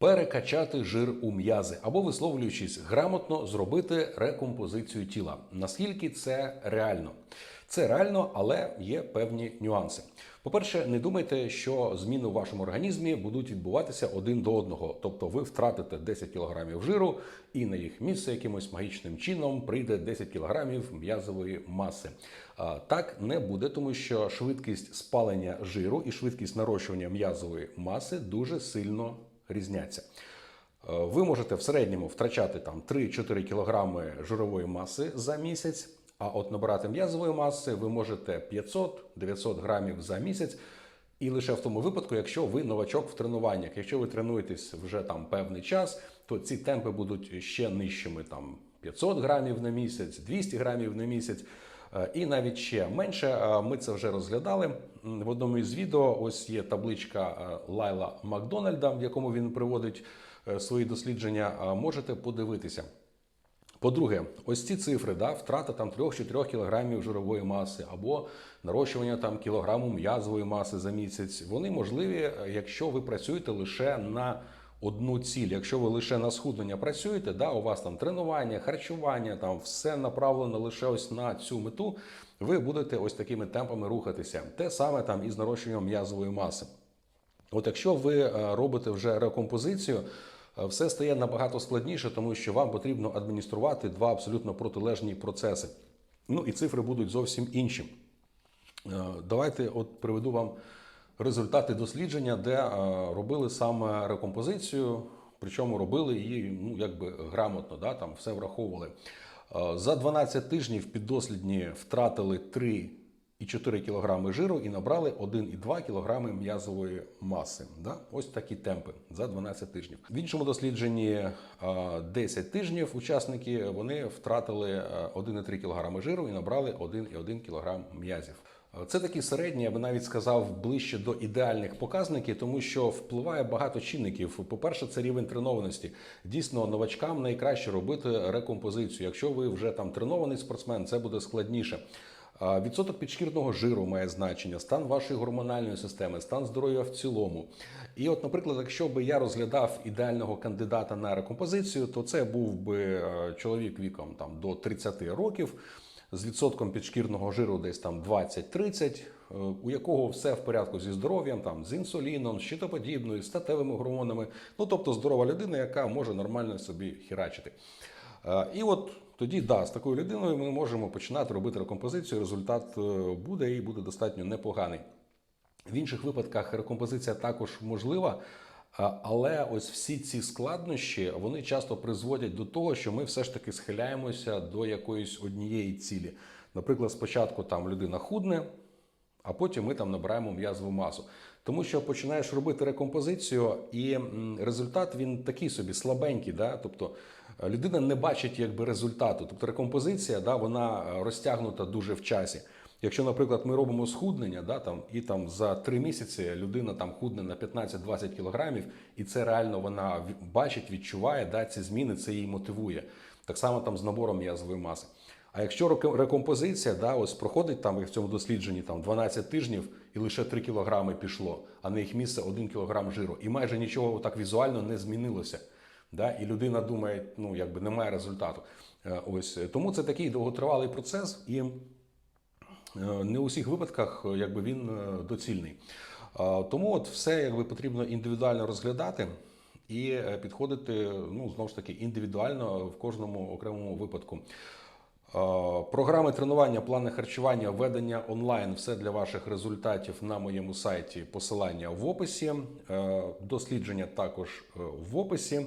Перекачати жир у м'язи або висловлюючись грамотно, зробити рекомпозицію тіла. Наскільки це реально? Це реально, але є певні нюанси. По-перше, не думайте, що зміни у вашому організмі будуть відбуватися один до одного. Тобто ви втратите 10 кг жиру, і на їх місце якимось магічним чином прийде 10 кг м'язової маси. Так не буде, тому що швидкість спалення жиру і швидкість нарощування м'язової маси дуже сильно різняться. Е, Ви можете в середньому втрачати там 3-4 кг жирової маси за місяць, а от набирати м'язової маси ви можете 500-900 грамів за місяць. І лише в тому випадку, якщо ви новачок в тренуваннях, якщо ви тренуєтесь вже там певний час, то ці темпи будуть ще нижчими, там 500 грамів на місяць, 200 грамів на місяць. Е, І навіть ще менше Е, ми це вже розглядали в одному із відео. Ось є табличка е, Лайла Макдональда, в якому він приводить свої дослідження. Можете подивитися. По-друге, ось ці цифри, да, втрата там 3-4 кілограмів жирової маси або нарощування там кілограму м'язової маси за місяць, вони можливі, якщо ви працюєте лише на одну ціль. Якщо ви лише на схуднення працюєте, да, у вас там тренування, харчування, там все направлено лише ось на цю мету, ви будете ось такими темпами рухатися. Те саме там із нарощуванням м'язової маси. От якщо ви е, робите вже рекомпозицію, е, все стає набагато складніше, тому що вам потрібно адмініструвати два абсолютно протилежні процеси. Ну і цифри будуть зовсім інші. Е, Давайте от приведу вам результати дослідження, де е, робили саме рекомпозицію, причому робили її ну, якби грамотно, да, там все враховували. Е, За 12 тижнів піддослідні втратили 3,4 кг жиру і набрали 1,2 кг м'язової маси. Да? Ось такі темпи за 12 тижнів. В іншому дослідженні е, 10 тижнів учасники вони втратили е, 1,3 кг жиру і набрали 1,1 кг м'язів. Е, Це такі середні, я би навіть сказав, ближче до ідеальних показників, тому що впливає багато чинників. По-перше, це рівень тренованості. Дійсно, новачкам найкраще робити рекомпозицію. Якщо ви вже там тренований спортсмен, це буде складніше. Відсоток підшкірного жиру має значення, стан вашої гормональної системи, стан здоров'я в цілому. І, от, наприклад, якщо би я розглядав ідеального кандидата на рекомпозицію, то це був би е, чоловік віком там до 30 років з відсотком підшкірного жиру десь там 20-30, е, у якого все в порядку зі здоров'ям, там з інсуліном, щитоподібною, статевими гормонами. Ну тобто здорова людина, яка може нормально собі хірачити. Е, І от тоді, да, з такою людиною ми можемо починати робити рекомпозицію. Результат е, буде і буде достатньо непоганий. В інших випадках рекомпозиція також можлива, але ось всі ці складнощі вони часто призводять до того, що ми все ж таки схиляємося до якоїсь однієї цілі. Наприклад, спочатку там людина худне, а потім ми там набираємо м'язову масу. Тому що починаєш робити рекомпозицію, і результат він такий собі слабенький. Да? Тобто людина не бачить якби результату. Тобто рекомпозиція да, вона е, розтягнута дуже в часі. Якщо, наприклад, ми робимо схуднення, да, там, і там за три місяці людина там худне на 15-20 кілограмів, і це реально вона бачить, відчуває да, ці зміни, це її мотивує. Так само там з набором м'язової маси. А якщо реко- рекомпозиція, да, ось проходить там як в цьому дослідженні там 12 тижнів і лише 3 кілограми пішло, а на їх місце 1 кілограм жиру, і майже нічого так візуально не змінилося. Да? І людина думає, ну якби немає результату. Е, Ось тому це такий довготривалий процес, і е, не у всіх випадках е, якби він е, доцільний. Е, Тому от все якби потрібно індивідуально розглядати і е, підходити ну знову ж таки індивідуально в кожному окремому випадку. Е, Програми тренування, плани харчування, ведення онлайн все для ваших результатів на моєму сайті. Посилання в описі. Е, Дослідження також е, в описі.